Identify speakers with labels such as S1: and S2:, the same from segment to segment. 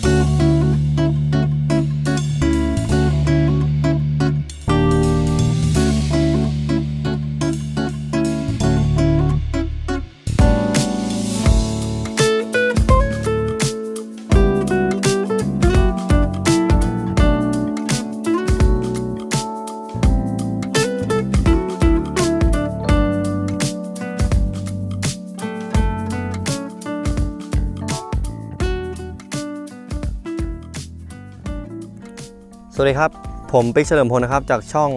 S1: ส วัสดีครับ ผมปิ๊กเฉลิมพลนะครับ จากช่อง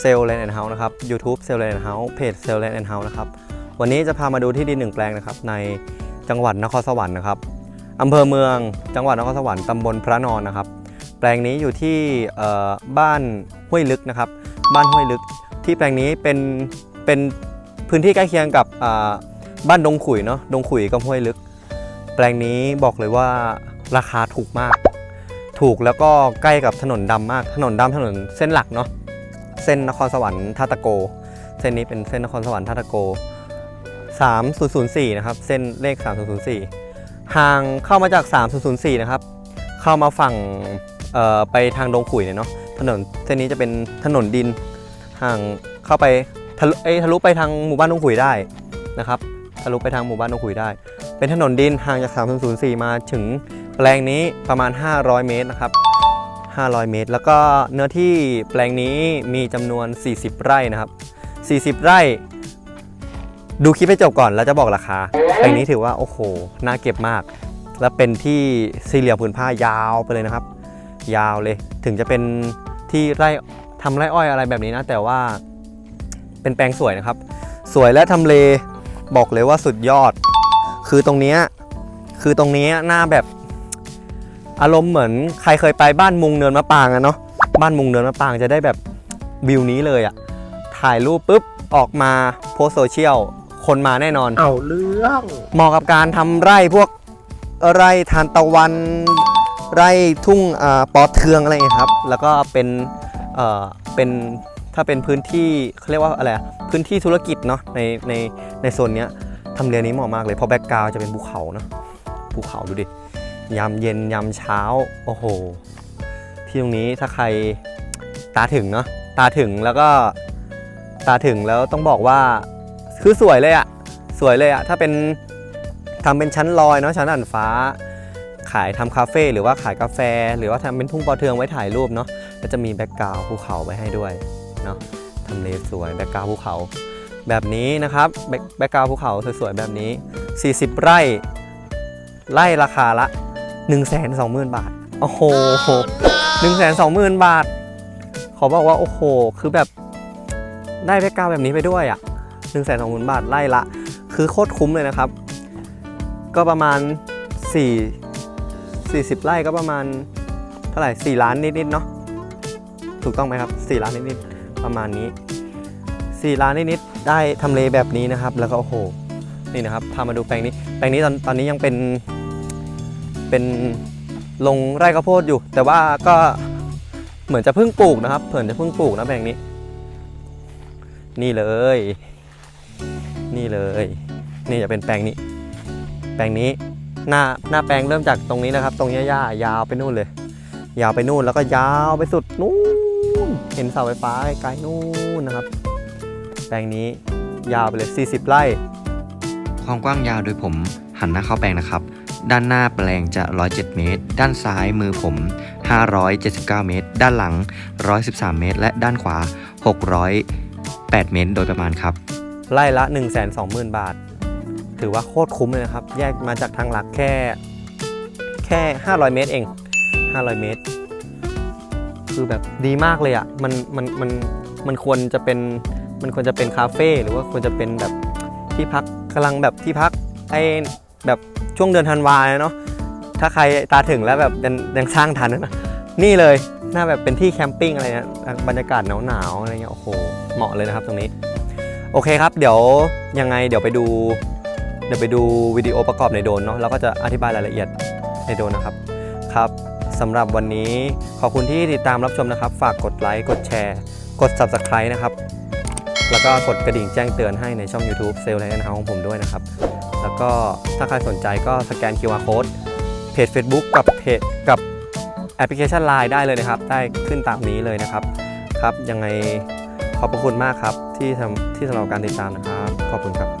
S1: เซลแลนด์แอนด์เฮาส์นะครับ YouTube เซลแลนด์แอนด์เฮาส์เพจเซลแลนด์แอนด์เฮาส์นะครับวันนี้จะพามาดูที่ดินหนึ่งแปลงนะครับในจังหวัดนครสวรรค์นะครับอำเภอเมืองจังหวัดนครสวรรค์ตำบลพระนอนนะครับ แปลงนี้อยู่ที่บ้านห้วยลึกนะครับ บ้านห้วยลึก ที่แปลงนี้เป็นเป็นพื้นที่ใกล้เคียงกับบ้านดงขุยเนาะดงขุยกับห้วยลึก แปลงนี้บอกเลยว่าราคาถูกมาก ถูกแล้วก็ใกล้กับถนนดำมาก ถนนดำถนนเส้นหลักเนาะ เส้นนครสวรรค์ท่าตะโก เส้นนี้เป็นเส้นนครสวรรค์ท่าตะโก 3004 นะครับ เส้นเลข 3004 ห่างเข้ามาจาก 3004 นะครับ เข้ามาฝั่งไปทางดงขุยเนี่ยเนาะ ถนนเส้นนี้จะเป็นถนนดิน ห่างเข้าไปทะลุเอทะลุไปทางหมู่บ้านดงขุยได้นะครับ ทะลุไปทางหมู่บ้านดงขุยได้ เป็นถนนดินห่างจาก 3004 มาถึง แปลงนี้ประมาณ 500 เมตรนะครับ 500 เมตร แล้วก็เนื้อที่แปลงนี้มีจำนวน 40 ไร่นะครับ 40 ไร่ ดูคลิปให้จบก่อนแล้วจะบอกราคา แปลงนี้ถือว่าโอ้โห น่าเก็บมาก และเป็นที่สี่เหลี่ยมผืนผ้ายาวไปเลยนะครับ ยาวเลย ถึงจะเป็นที่ไร่ทำไร่อ้อยอะไรแบบนี้นะ แต่ว่าเป็นแปลงสวยนะครับ สวยและทำเลบอกเลยว่าสุดยอด คือตรงนี้คือตรงนี้หน้าแบบ อารมณ์เหมือนใครเคยไปบ้านมุงเนินมะปางอะเนาะบ้านมุงเนินมะปางจะได้แบบวิวนี้เลยอะถ่ายรูปปุ๊บออกมาโพสต์โซเชียลคนมาแน่นอน
S2: เอาเรื่อง
S1: เหมาะกับการทำไร่พวกไร่ทานตะวัน ไร่ทุ่งอ่าปอเทืองอะไรอย่างเงี้ยครับ แล้วก็เป็นเอ่อเป็นถ้าเป็นพื้นที่เขาเรียกว่าอะไรอะพื้นที่ธุรกิจเนาะในในในโซนเนี้ยทำเลนี้เหมาะมากเลยเพราะแบ็กกราวจะเป็นภูเขาเนาะภูเขาดูดิ ยามเย็นยามเช้า โอ้โห ที่ตรงนี้ถ้าใครตาถึงเนาะตาถึงแล้วก็ตาถึงแล้วต้องบอกว่าคือสวยเลยอะสวยเลยอะถ้าเป็นทำเป็นชั้นลอยเนาะชั้นอันฟ้า ขายทำคาเฟ่หรือว่าขายกาแฟ หรือว่าทำเป็นทุ่งปอเทืองไว้ถ่ายรูปเนาะก็จะมีแบ็กกราวภูเขาไว้ให้ด้วยเนาะทำเลสวยแบ็กกราวภูเขา แบบนี้นะครับแบ็คแบ็กกราวภูเขาสวยๆแบบนี้ 40 ไร่ไล่ราคาละ 1 2 0 0 0 0 บาท โอ้โห1 2 0 0 0 0บาท ขอบอกว่า โอ้โห คือแบบได้แบ็กกราวด์แบบนี้ไปด้วยอะ่ะ1 2 0 0 0 0บาทไล่ละ คือโคตรคุ้มเลยนะครับ ก็ประมาณ4 40ไร่ก็ประมาณเท่าไหร่4ล้านนิดๆเนาะ ถูกต้องไหมครับ4ล้านนิดๆประมาณนี้4ล้านนิดๆได้ทำเลแบบนี้นะครับ แล้วก็โอ้โห นี่นะครับ พามาดูแปลงนี้ แปลงนี้ตอนตอนนี้ยังเป็น เป็นลงไร่ข้าวโพดอยู่ แต่ว่าก็เหมือนจะเพิ่งปลูกนะครับเผื่อจะเพิ่งปลูกนะแปลงนี้ นี่เลย นี่เลย นี่จะเป็นแปลงนี้ แปลงนี้หน้าหน้าแปลงเริ่มจากตรงนี้นะครับ ตรงหญ้ายาวไปนู่นเลย ยาวไปนู่นแล้วก็ยาวไปสุดนู่นเห็นเสาไฟฟ้าไกลๆนู่นนะครับ แปลงนี้ยาวไปเลย 40 ไร่
S3: ความกว้างยาวโดยผมหันหน้าเข้าแปลงนะครับ ด้านหน้าแปลงจะ 107 เมตร ด้านซ้ายมือผม 579 เมตร ด้านหลัง 113 เมตร และด้านขวา 608 เมตร โดยประมาณครับ
S1: ไร่ละ 1 2 0 0 0 0 บาท ถือว่าโคตรคุ้มเลยนะครับ แยกมาจากทางหลักแค่ แค่ 500 เมตรเอง 500 เมตร คือแบบดีมากเลยอะ่ะ มัน มัน มัน มันควรจะเป็น มันควรจะเป็นคาเฟ่หรือว่าควรจะเป็นแบบที่พักกำลังแบบที่พักไอ้แบบ ช่วงเดือนธันวาเนาะถ้าใครตาถึงแล้วแบบยังยังสร้างทันนะนี่เลยหน้าแบบเป็นที่แคมปิ้งอะไรเนะบรรยากาศหนาวๆอะไรเงี้ยโอ้โหเหมาะเลยนะครับตรงนี้ โอเคครับ เดี๋ยวยังไงเดี๋ยวไปดู เดี๋ยวไปดูวิดีโอประกอบในโดนเนาะแล้วก็จะอธิบายรายละเอียดในโดนนะครับครับสำหรับวันนี้ขอบคุณที่ติดตามรับชมนะครับ ฝากกดไลค์กดแชร์ กด Subscribe นะครับ แล้วก็กดกระดิ่งแจ้งเตือนให้ในช่อง YouTube เซลล์ไลน์เฮาของผมด้วยนะครับ แล้วก็ถ้าใครสนใจก็สแกน QR Code เพจ Facebook กับเพจกับแอปพลิเคชัน Line ได้เลยนะครับ ได้ขึ้นตามนี้เลยนะครับ ครับ ยังไงขอบพระคุณมากครับ ที่ทำที่สำหรับการติดตามนะครับ ขอบคุณครับ